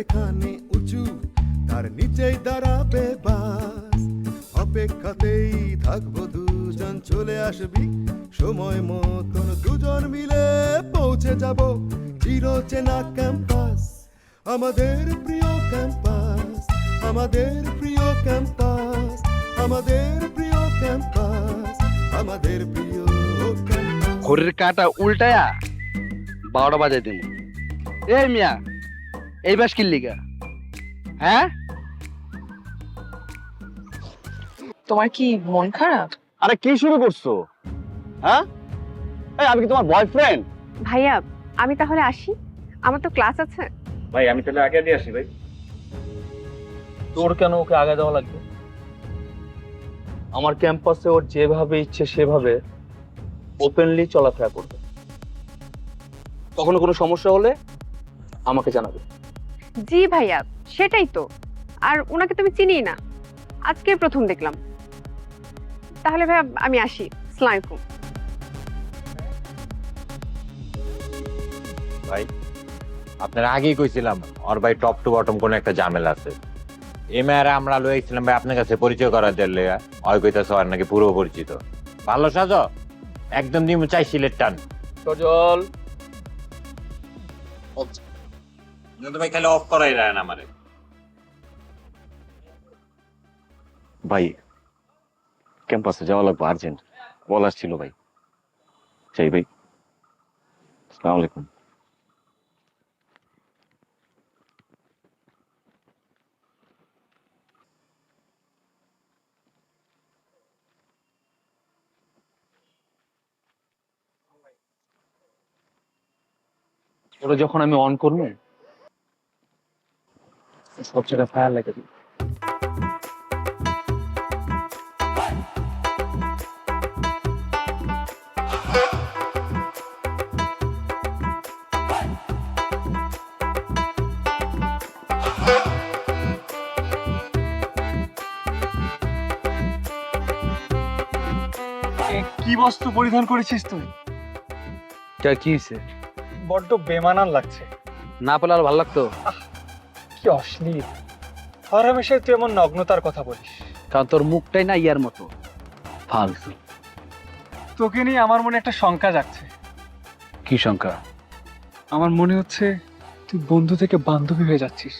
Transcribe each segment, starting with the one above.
এখানে উঁচু, তার নিচেই দাঁড়াবে বাস। অপেক্ষাতেই থাকব দুজন, চলে আসবি। সময় মতন দুজন মিলে পৌঁছে যাব চির চেনা ক্যাম্পাস। আমাদের প্রিয় ক্যাম্পাস, আমাদের প্রিয় ক্যাম্পাস, আমাদের প্রিয় ক্যাম্পাস, আমাদের প্রিয় ঘড়ির কাঁটা উল্টায়া বারোটা বাজাই দিন এই মিয়া এই বাস কিনলি গা হ্যাঁ? তোমার কি মন খারাপ? আরে কি শুরু করছ? হ্যাঁ? এই আমি কি তোমার বয়ফ্রেন্ড ভাইয়া আমি তাহলে আসি। আমার তো ক্লাস আছে। ভাই আমি তাহলে আগে দিয়ে আসি ভাই। তোর কেন ওকে আগে দেওয়া লাগবে? আমার ক্যাম্পাসে ওর যেভাবে ইচ্ছে সেভাবে ওপেনলি চলাফেরা করবে। কখনো কোনো সমস্যা হলে আমাকে জানাবে। জি ভাইয়া সেটাই তো। আর ওনাকে তুমি চিনি না। আজকে প্রথম দেখলাম। তাহলে ভাইয়া আমি আসি। আসসালামু আলাইকুম আপনারা আগেই কইছিলাম ভাই টপ টু বটম কোন একটা ঝামেলা আছে। এই মেয়েরা আমরা লইছিলাম ভাই আপনার কাছে পরিচয় করা দিলে কইতাছে ওর নাকি পূর্ব পরিচিত। ভালো সাজো? একদম নিমু চাই সিলেট টান। সজল। ভাই খালি অফ করাই যায় না আমারে ভাই ক্যাম্পাসে যাওয়া লাগবে আর্জেন্ট বলার ছিল ভাই। চাই ভাই। আসসালামু আলাইকুম। ওটা যখন আমি অন করব সব জায়গায় ফায়ার লাগে। কি বস্তু পরিধান করেছিস তুই? কে কি হয়েছে বড্ড বেমানান লাগছে। না পেলে আর ভালো লাগতো? কি অশ্লীল? হরহামেশাই তুই এমন নগ্নতার কথা বলিস। কারণ তোর মুখটাই না ইয়ার মতো। ফালতু। তোকে নিয়ে আমার মনে একটা শঙ্কা যাচ্ছে কি শঙ্কা? আমার মনে হচ্ছে তুই বন্ধু থেকে বান্ধবী হয়ে যাচ্ছিস।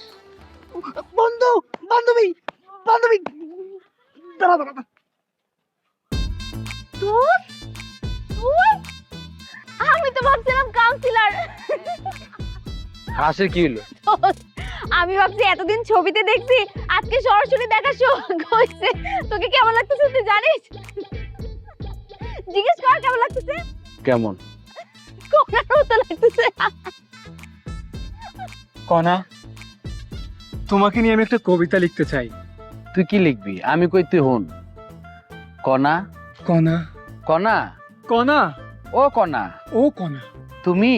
বন্ধু! বান্ধবী! বান্ধবী! দাঁড়া দাঁড়া তুই তুই? আমি তো ভাবছিলাম কাউন্সিলর হাসির কি হলো? আমি ভাবছি এতদিন ছবিতে দেখছি আজকে সরাসরি দেখা হয়েছে। তোকে কেমন লাগতেছে তুই জানিস? জিজ্ঞেস কর কেমন লাগতেছে? কেমন? কোনার মতো লাগতেছে। কনা তোমাকে নিয়ে আমি একটা কবিতা লিখতে চাই। তুই কি লিখবি? আমি কই তুই হন। কনা? কনা। কনা? কনা? ও কনা। ও কনা। তুমি?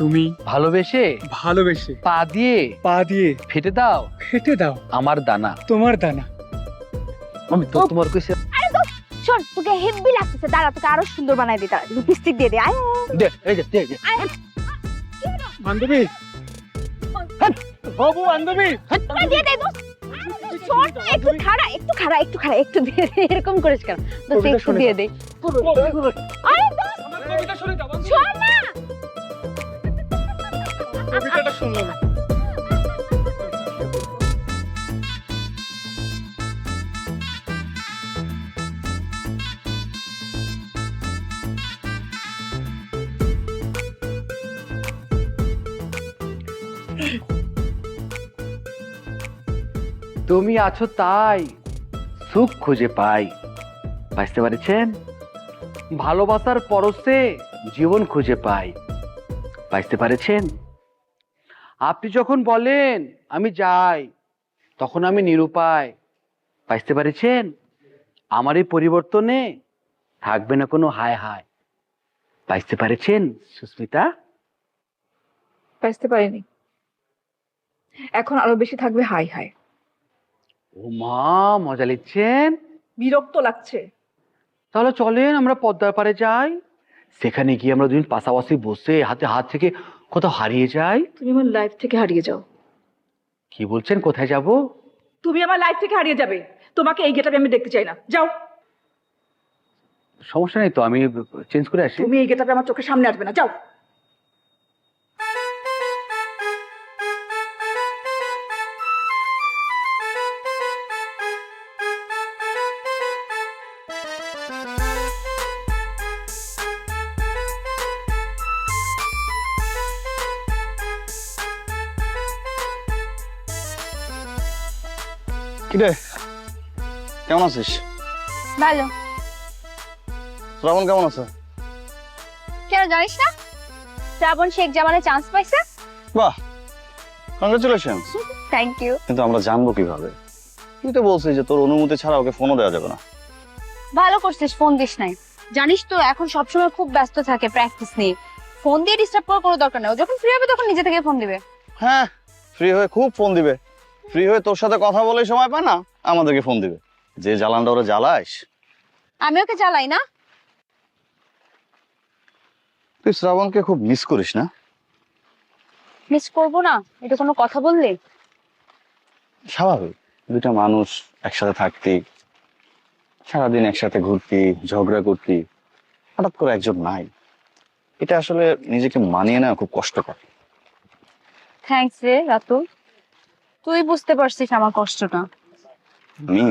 তুমি ভালোবেসে? ভালোবেসে। পা দিয়ে? পা দিয়ে। ফেটে দাও। ফেটে দাও। আমার দানা। তোমার দানা। আমি তো তোমার কইছে শোন তোকে হেভি লাগতেছে। দাঁড়া তোকে আরও সুন্দর বানাই দিই দাঁড়া। লিপস্টিক দিয়ে দে আয়। দে এই যে দে, দে। বান্ধবী। বাবু বান্ধবী। আরে দিয়ে দে দোস্ত। একটু খাড়া একটু খাড়া একটু খাড়া একটু দিয়ে এরকম করিস কেন? দোস্ত একটু দিয়ে। দে। আরে দোস্ত! আমার কবিতা শুনে যাও শোন না! কবিতাটা শুনলো না তুমি আছো তাই, সুখ খুঁজে পাই। বুঝতে পারছেন? ভালোবাসার পরশে জীবন খুঁজে পাই। বুঝতে পারছেন? আপনি যখন বলেন আমি যাই তখন আমি নিরুপায়। বুঝতে পারছেন? আমার এই পরিবর্তনে থাকবে না কোনো হায় হায়। বুঝতে পারছেন সুস্মিতা? বাঁচতে পারিনি। এখন আরও বেশি থাকবে হাই হাই ও মা মজা নিচ্ছেন? বিরক্ত লাগছে। তাহলে চলেন আমরা পদ্মার পারে যাই। সেখানে গিয়ে আমরা দুদিন পাশাপাশি বসে হাতে হাত থেকে কোথাও হারিয়ে যাই তুমি আমার লাইফ থেকে হারিয়ে যাও। কি বলছেন? কোথায় যাব? তুমি আমার লাইফ থেকে হারিয়ে যাবে। তোমাকে এই গেটাপে আমি দেখতে চাই না। যাও। সমস্যা নেই তো আমি চেঞ্জ করে আসি। তুমি এই গেটাপে আমার চোখের সামনে আসবে না। যাও। কিরে? কেমন আছিস? ভালো। শ্রাবণ কেমন আছে? কেন জানিস না? শ্রাবণ শেখ জামানে চান্স পাইছে। বাহ কংগ্রেচুলেশন থ্যাংক ইউ কিন্তু আমরা জানব কীভাবে? তুই তো বলছিস যে তোর অনুমতি ছাড়া ওকে ফোনও দেওয়া যাবে না। ভালো করছিস ফোন দিস নাই। জানিস তো এখন সবসময় খুব ব্যস্ত থাকে প্র্যাকটিস নিয়ে। ফোন দিয়ে ডিস্টার্ব করার কোনো দরকার নেই। ও যখন ফ্রি হবে তখন নিজে থেকে ফোন দিবে। হ্যাঁ ফ্রি হয়ে খুব ফোন দিবে। ফ্রি হয়ে তোর সাথে কথা বলেই সময় পায় না আমাদেরকে ফোন দিবে। যে জ্বালানটা ওরা জ্বালাইস। আমি ওকে চালাই না। তুই শ্রাবণকে খুব মিস করিস না? মিস করব না এটা কোনো কথা বললে? স্বাভাবিক দুইটা মানুষ একসাথে থাকতি সারাদিন একসাথে ঘুরতি ঝগড়া করতি হঠাৎ করে একজন নাই। এটা আসলে নিজেকে মানিয়ে নেওয়া খুব কষ্টকর। থ্যাঙ্কস রে রাতুল। তুই বুঝতে পারছিস আমার কষ্টটা। আমি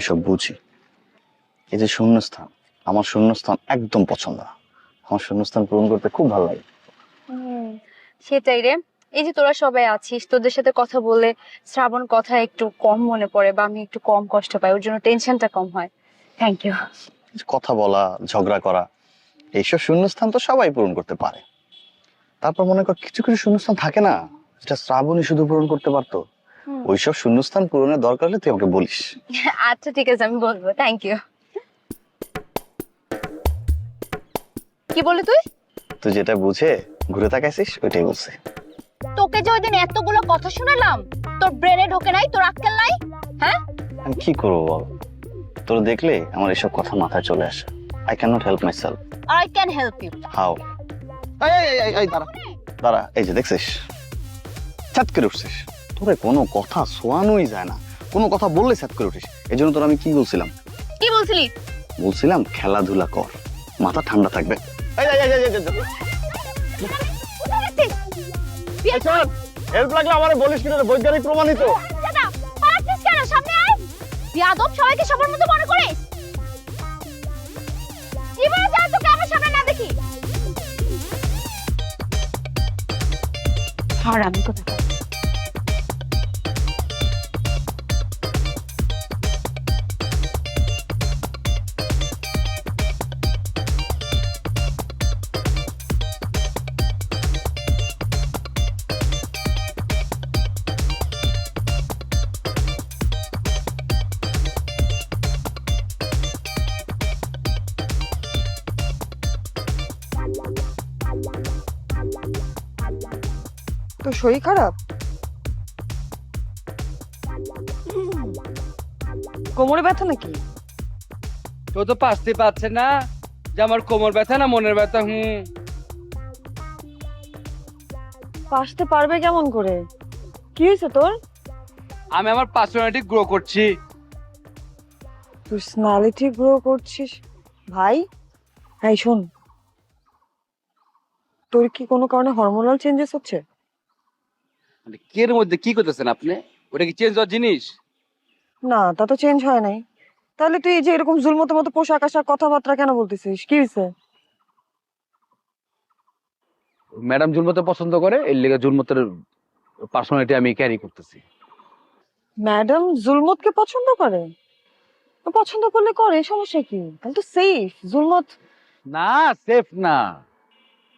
এসব বুঝি। এই যে শূন্যস্থান আমার শূন্যস্থান একদম পছন্দ না। আমার শূন্যস্থান পূরণ করতে খুব ভালো লাগে। সেটাই রে। এই যে তোরা সবাই আছিস তোদের সাথে কথা বলে শ্রাবণ কথা একটু কম মনে পড়ে বা আমি একটু কম কষ্ট পাই ওর জন্য টেনশনটা কম হয়। থ্যাংক ইউ কথা বলা ঝগড়া করা এইসব শূন্যস্থান তো সবাই পূরণ করতে পারে। তারপর মনে কর কিছু কিছু শূন্যস্থান থাকে না যেটা শ্রাবণই শুধু পূরণ করতে পারতো। ওইসব শূন্যস্থান পূরণের দরকার হলে তুই আমাকে বলিস। আচ্ছা ঠিক আছে আমি বলব। থ্যাংক ইউ কি বললি তুই? তুই যেটা বুঝে ঘুরে তাকাইছিস ওইটাই বলছে। তোকে যে ওই দিন এতগুলো কথা শুনালাম তোর ব্রেনে ঢোকে নাই তোর আক্কেল নাই? হ্যাঁ? আমি কি করব বল? তোর দেখলে আমার এসব কথা মাথায় চলে আসে। I can not help myself I can help you how এই এই এই দাঁড়া। দাঁড়া এই যে দেখছিস? ছাত করে উঠছিস। তোরে কোনো কথা শোয়ানোই যায় না কোনো কথা বললে ছাত করে উঠিস এই জন্য তোর আমি কি বলছিলাম কি বলছিলি বলছিলাম খেলাধুলা কর মাথা ঠান্ডা থাকবে হেল্প লাগলে আমার বলিস কিনা বৈজ্ঞানিক প্রমাণিত দাদা পালাচ্ছিস কেন সামনে আয় বিয়াদব সবাইকে সবার মতো মনে করিস জীবনে যা তোকে আমার সামনে না দেখি হারামি কথা শরীর খারাপ? কোমরে ব্যথা নাকি? তো তো পারতে পারছে না। যে আমার কোমর ব্যথা না মনের ব্যথা হুম। পাসতে পারবে কেমন করে? কি হয়েছে তোর? আমি আমার পার্সোনালিটি গ্রো করছি। পার্সোনালিটি গ্রো করছিস? ভাই এই শোন। তোর কি কোনো কারণে হরমোনাল চেঞ্জেস হচ্ছে? মানে কের মধ্যে কি করতেছেন আপনি? ওটা কি চেঞ্জ হওয়ার জিনিস? না তা তো চেঞ্জ হয় নাই। তাহলে তুই এই যে এরকম জুলমতো মতো পোশাক আশাক কথাবার্তা কেন বলতেছিস? কি হয়েছে ম্যাডাম জুলমতে পছন্দ করে এর লেগে জুলমতের পার্সোনালিটি আমি ক্যারি করতেছি। ম্যাডাম জুলমতকে পছন্দ করে? তো পছন্দ করলে করে সমস্যা কি? তাহলে তো সেফ জুলমত না সেফ না।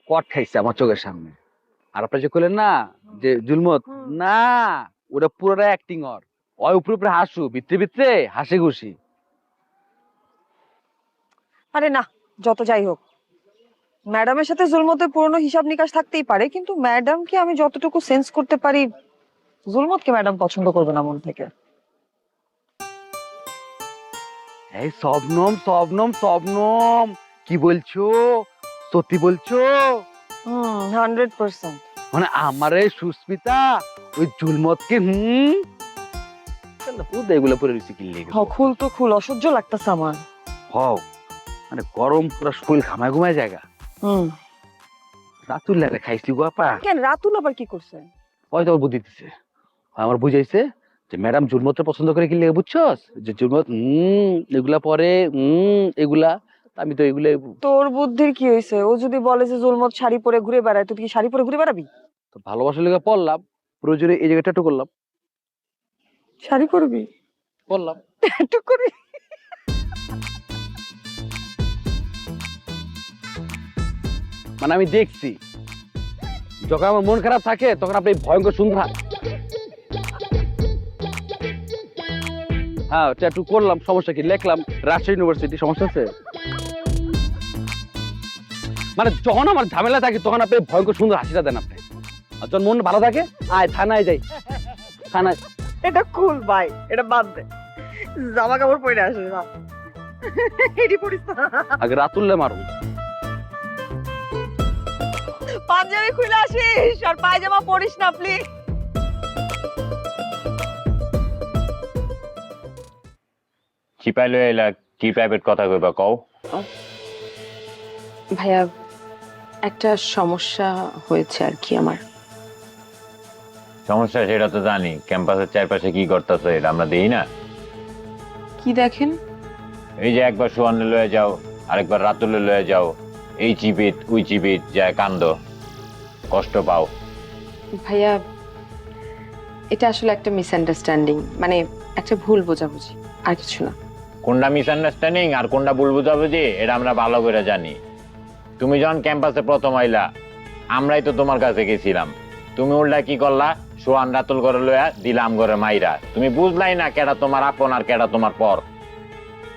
কট খাইছে আমার চোখের সামনে। আর আপনি যে করলেন না যে জুলমত না ওটা পুরোটা অ্যাক্টিং ওর। ওই উপরে উপরে হাসু ভিতরে ভিতরে হাসি খুশি। আরে না যত যাই হোক। ম্যাডামের সাথে জুলমতের পুরনো হিসাব নিকাশ থাকতেই পারে কিন্তু ম্যাডামকে আমি যতটুকু সেন্স করতে পারি জুলমতকে ম্যাডাম পছন্দ করবে না মন থেকে। এই সবনম সবনম সবনম কি বলছো? সত্যি বলছো? হুম হান্ড্রেড পার্সেন্ট মানে আমার এই সুস্মিতা ওই জুলমতকে হুম? এগুলো পরে রয়েছে কি লেগে খুল তো খুল অসহ্য লাগতেছে আমার। হও মানে গরম পুরো শরীর ঘামায় ঘুমায় জায়গা। হুম। রাতুল লাগে খাইছি গো আপা? কেন রাতুল আবার কি করছে? ওই তো বুদ্ধি দিছে। আমার বুঝাইছে যে ম্যাডাম জুলমতটা পছন্দ করে কি লেগে বুঝছস? যে জুলমত হুম এগুলা পরে হুম এগুলা আমি তো এগুলো তোর বুদ্ধির কি হয়েছে ও যদি বলে যে জুলমত শাড়ি পরে ঘুরে বেড়ায় তুই কি শাড়ি পরে ঘুরে বেড়াবি? তো ভালোবাসার লেগে পড়লাম প্রয়োজনে এই জায়গাটা একটু করলাম। শাড়ি পরবি? করলাম একটু করবি মানে আমি দেখছি যখন আমার মন খারাপ থাকে তখন আপনি ভয়ঙ্কর সুন্দর হ্যাঁ একটু করলাম সমস্যা কি? লিখলাম রাজশাহী ইউনিভার্সিটি সমস্যা আছে? মানে যখন আমার ঝামেলা থাকে তখন আপনি ভয়ঙ্কর সুন্দর হাসিটা দেন আপনি। আর যখন মন ভালো থাকে আয় থানায় যাই। থানায়। এটা কুল ভাই। এটা বাদ দে। জামা কাপড় পরে আসে না এডি পরিস না। আগে রাতুল্লে মারুন। পাঞ্জাবি খুলে আসিস আর পায়জামা পরিস না প্লিজ চিপাই লই এলা কি প্রাইভেট কথা কইবা কও। ভাইয়া একটা সমস্যা হয়েছে আর কি আমার। সমস্যা সেটা তো জানি। ক্যাম্পাসের চারপাশে কি করতেছে এটা আমরা দেই না? কি দেখেন? এই যে একবার সুয়ান্নে লয়ে যাও আরেকবার রাতুলে লয়ে যাও এই চিপিত উই চিপিত যায় কান্দ। কষ্ট পাও। ভাইয়া এটা আসলে একটা মিসআন্ডারস্ট্যান্ডিং মানে একটা ভুল বোঝাবুঝি আর কিছু না। কোনটা মিসআন্ডারস্ট্যান্ডিং আর কোনটা ভুল বুঝাবুঝি এটা আমরা ভালো করে জানি। তুমি যখন ক্যাম্পাসে প্রথম আইলা আমরাই তো তোমার কাছে গেছিলাম। তুমি উল্টা কি করলা? সোয়ান রাতুল করে লয়া দিলাম ঘরে মাইরা। তুমি বুঝলাই না কেডা তোমার আপন আর কেডা তোমার পর।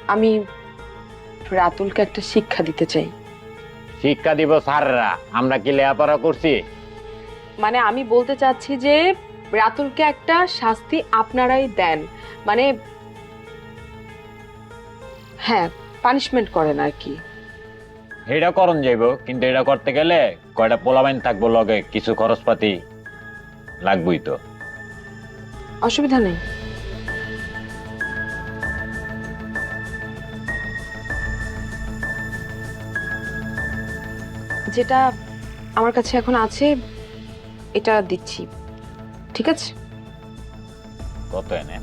আমি রাতুলকে একটা শিক্ষা দিতে চাই। শিক্ষা দিব স্যাররা আমরা কি লেয়াপড়া করছি? মানে আমি বলতে চাচ্ছি যে রাতুলকে একটা শাস্তি আপনারাই দেন। মানে হ্যাঁ পানিশমেন্ট করেন আর কি। এটা করণ যাইব কিন্তু এটা করতে গেলে কয়টা পোলাবাইন থাকব লগে কিছু খরচপাতি লাগবই তো। অসুবিধা নেই। যেটা আমার কাছে এখন আছে এটা দিচ্ছি। ঠিক আছে? কত এনে?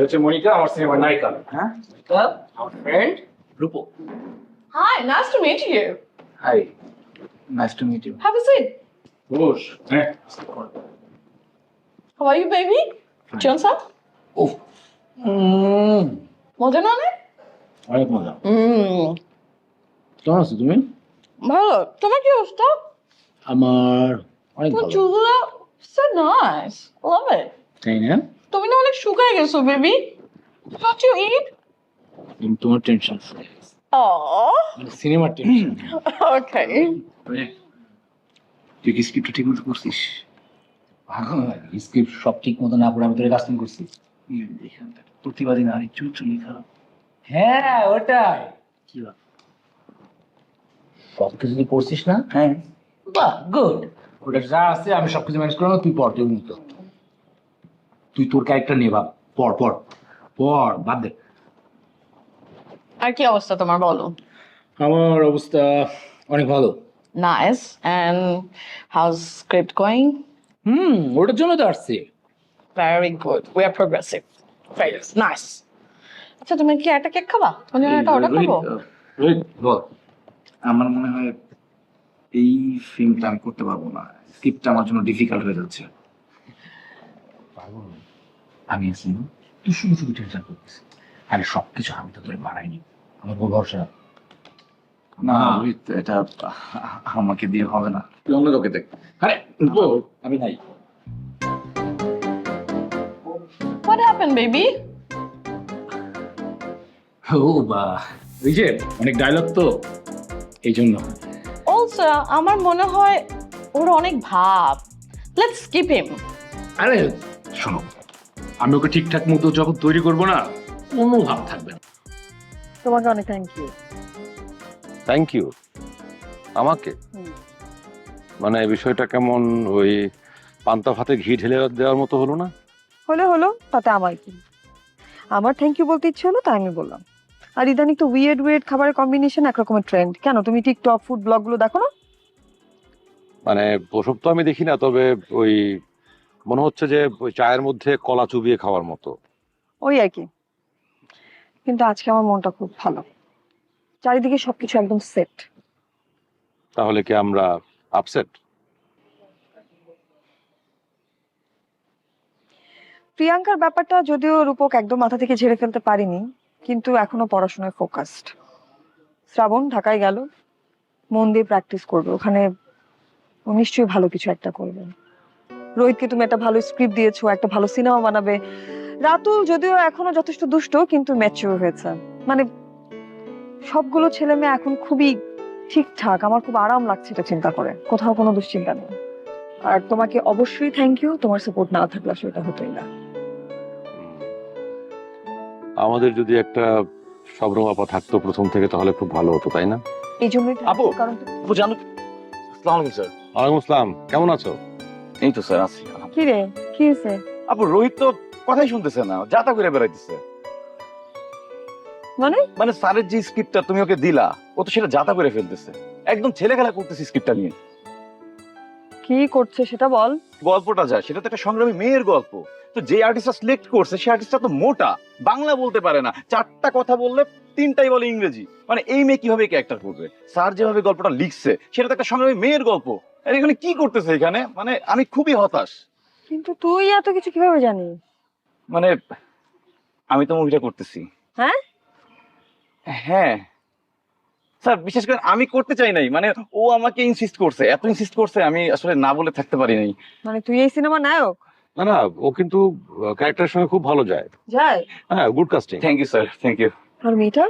হচ্ছে মনিকা আমার সিনেমার নায়িকা। হ্যাঁ? আমার friend Rupo. Hi, nice to meet you. Hi nice to meet you Have a seat. Ghosh হ্যাঁ। How are you, baby? Johnson? উফ মজা না অনেক? অনেক মজা। হুম কেমন আছো তুমি? ভালো। তোমার কি অবস্থা? আমার অনেক তোমার ভালো চুলগুলো so nice love it তাই না? তুমি না অনেক শুকায় গেছো বেবি। Eat? কিন্তু তোমার টেনশন সিনেমার টেনশন okay. তুই কি স্ক্রিপ্টটা ঠিক মতো করছিস? স্ক্রিপ্ট সব ঠিক মতো না করে আমি তোর কাস্টিং করছি। প্রতিবাদী নারী চুল চুল লেখা। হ্যাঁ ওটাই। কি সব কিছু তুই পড়ছিস না? হ্যাঁ। বাহ গুড ওটা যা আছে আমি সব কিছু ম্যানেজ করলাম তুই পড় তুই মতো তুই তোর ক্যারেক্টার নে বাপ পর পর পড় বাদ দে। আর কি অবস্থা তোমার বলো? আমার অবস্থা অনেক ভালো। Nice And how's script going? হুম ওটার জন্য তো আসছে। Good. We are progressive. Very nice. আচ্ছা তুমি কি একটা কেক খাবা? তুমি একটা অর্ডার করব রোহিত বল। আমার মনে হয় এই ফিল্মটা আমি করতে পারব না। স্ক্রিপ্টটা আমার জন্য ডিফিকাল্ট হয়ে যাচ্ছে। পাগল। আমি না? তুই শুধু শুধু টেনশন করতিস। আরে সব কিছু আমি তো তোরে বানাইনি আমার বড় ভরসা না রোহিত এটা আমাকে দিয়ে হবে না। তুই অন্য কাউকে দেখ। আরে আমি নাই। What happened, baby? ও বা। ওই যে অনেক ডায়লগ তো। এই জন্য। আমার মনে হয় ওর অনেক ভাব। লেটস স্কিপ হিম আরে শোনো। আমি ওকে ঠিকঠাক মতো যখন তৈরি করব না কোনো ভাব থাকবে না। তোমাকে অনেক থ্যাংক ইউ থ্যাংক ইউ আমাকে? মানে এই বিষয়টা কেমন ওই পান্তা ভাতে ঘি ঢেলে দেওয়ার মতো হলো না? হলে হলো তাতে আমার কি? আমার থ্যাংক ইউ বলতে ইচ্ছে হলো তাই আমি বললাম। আর ইদানিং তো উইয়ার্ড উইয়ার্ড খাবারের কম্বিনেশন একরকমের ট্রেন্ড কেন? তুমি টিকটক ফুড ব্লগগুলো দেখো না? মানে ওসব তো আমি দেখি না তবে ওই মনে হচ্ছে যে ওই চায়ের মধ্যে কলা চুবিয়ে খাওয়ার মতো। ওই আর কি। কিন্তু আজকে আমার মনটা খুব ভালো। চারিদিকে সবকিছু একদম সেট তাহলে কি আমরা আপসেট প্রিয়াঙ্কার ব্যাপারটা যদিও রূপক একদম মাথা থেকে ঝেড়ে ফেলতে পারিনি কিন্তু এখনও পড়াশোনায় ফোকাসড শ্রাবণ ঢাকায় গেল মন দিয়ে প্র্যাকটিস করবে। ওখানে ও নিশ্চয়ই ভালো কিছু একটা করবে। রোহিতকে তুমি একটা ভালো স্ক্রিপ্ট দিয়েছ একটা ভালো সিনেমা বানাবে। রাতুল যদিও এখনও যথেষ্ট দুষ্ট কিন্তু ম্যাচিওর হয়েছে। মানে সবগুলো ছেলে মেয়ে এখন খুবই ঠিকঠাক। আমার খুব আরাম লাগছে এটা চিন্তা করে। কোথাও কোনো দুশ্চিন্তা নেই। আর তোমাকে অবশ্যই থ্যাংক ইউ তোমার সাপোর্ট না থাকলে আসলে এটা হতোই না। আমাদের যদি একটা সবরম আপা থাকতো প্রথম থেকে তাহলে খুব ভালো হতো তাই না? এই জন্যই আপু। কারণ আপু জানো আসসালামু আলাইকুম স্যার। ওয়ালাইকুম আসসালাম। কেমন আছো? এই তো স্যার আছি কি রে কি হয়েছে? আপু রোহিত তো কথাই শুনতেছে না যাতা করে বেড়াইতেছে। মানে? মানে স্যারের যে স্ক্রিপ্টটা তুমি ওকে দিলা ও তো সেটা যাতা করে ফেলতেছে। একদম ছেলে খেলা করতেছে স্ক্রিপ্টটা নিয়ে। কি করছে সেটা বল। গল্পটা যা সেটা তো একটা সংগ্রামী মেয়ের গল্প। তো যে আর্টিস্টটা সিলেক্ট করছে সেই আর্টিস্টটা তো মোটা বাংলা বলতে পারে না। চারটা কথা বললে তিনটাই বলে ইংরেজি। মানে এই মেয়ে কীভাবে ক্যারেক্টার করবে? স্যার যেভাবে গল্পটা লিখছে সেটা তো একটা সংগ্রামী মেয়ের গল্প। এখানে কি করতেছে এখানে? মানে আমি খুবই হতাশ। কিন্তু তুই এত কিছু কীভাবে জানিস? মানে আমি তো মুভিটা করতেছি। হ্যাঁ? হ্যাঁ। স্যার বিশেষ করে আমি করতে চাই নাই। মানে ও আমাকে ইনসিস্ট করছে। এত ইনসিস্ট করছে আমি আসলে না বলে থাকতে পারি নাই। মানে তুই এই সিনেমা নায়ক? না না ও কিন্তু ক্যারেক্টারের সঙ্গে খুব ভালো যায়। যায়? হ্যাঁ good casting thank you sir thank you আর মেয়েটা?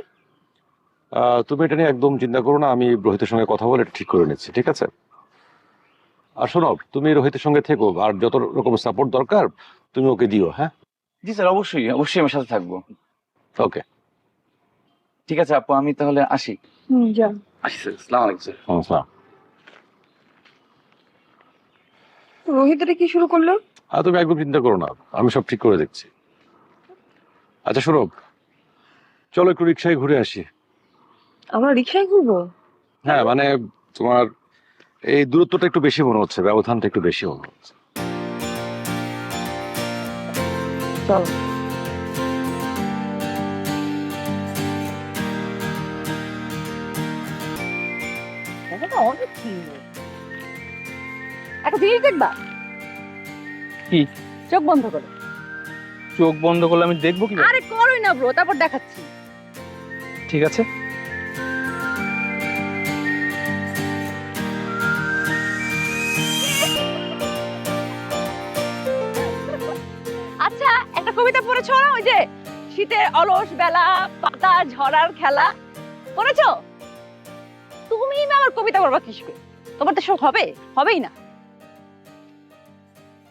তুমি এটা নিয়ে একদম চিন্তা করো না আমি রোহিতের সঙ্গে কথা বলে ঠিক করে নিচ্ছি ঠিক আছে? আর শোনো তুমি রোহিতের সঙ্গে থেকো আর যত রকম সাপোর্ট দরকার তুমি ওকে দিও হ্যাঁ? জি স্যার অবশ্যই অবশ্যই আমার সাথে থাকব। ওকে। ঠিক আছে আপু আমি তাহলে আসি। হুম আসি স্যার আসসালামু আলাইকুম স্যার। আসসালাম রোহিত এটা কি শুরু করল? আর তুমি একদম চিন্তা করো না আমি সব ঠিক করে দেখছি। আচ্ছা শোনো চলো একটু রিক্সায় ঘুরে আসি। আমরা রিক্সায় ঘুরবো? হ্যাঁ মানে তোমার এই দূরত্বটা একটু বেশি মনে হচ্ছে ব্যবধানটা একটু বেশি মনে হচ্ছে। চল। একটা জিনিস দেখবা? কি? চোখ বন্ধ করো। চোখ বন্ধ করলে আমি দেখব কি আরে করোই না ব্রো তারপর দেখাচ্ছি। ঠিক আছে। পড়েছো না ওই যে শীতের অলস বেলা পাতা ঝরার খেলা। পড়েছো তুমি না আমার কবিতা পড়বা কিসবে তোমার তো শোক হবে হবেই না।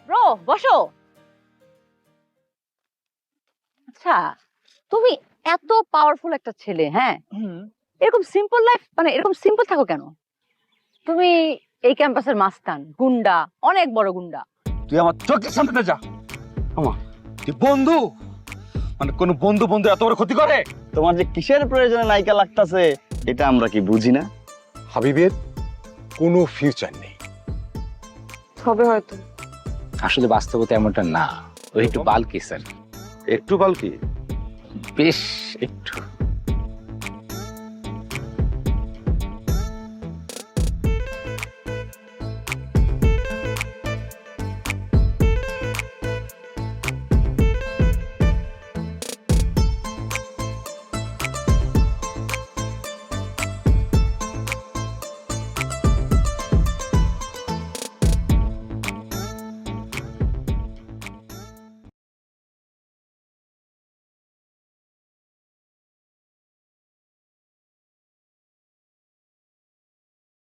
ব্রো বসো। আচ্ছা তুমি এত পাওয়ারফুল একটা ছেলে হ্যাঁ? এরকম সিম্পল লাইফ মানে এরকম সিম্পল থাকো কেন? তুমি এই ক্যাম্পাসের মাস্তান গুন্ডা অনেক বড় গুন্ডা। তুই আমার চোখের সামনে যা। আমা তুই বন্ধু? মানে কোন বন্ধু বন্ধু এত বড় ক্ষতি করে? তোমার যে কিসের প্রয়োজনে নায়িকা লাগতাছে এটা আমরা কি বুঝি না? হাবিবের কোনো ফিউচার নেই। হবে হয়তো। আসলে বাস্তবতা এমনটা না। ও একটু বালকি স্যার। একটু বালকি? বেশ একটু।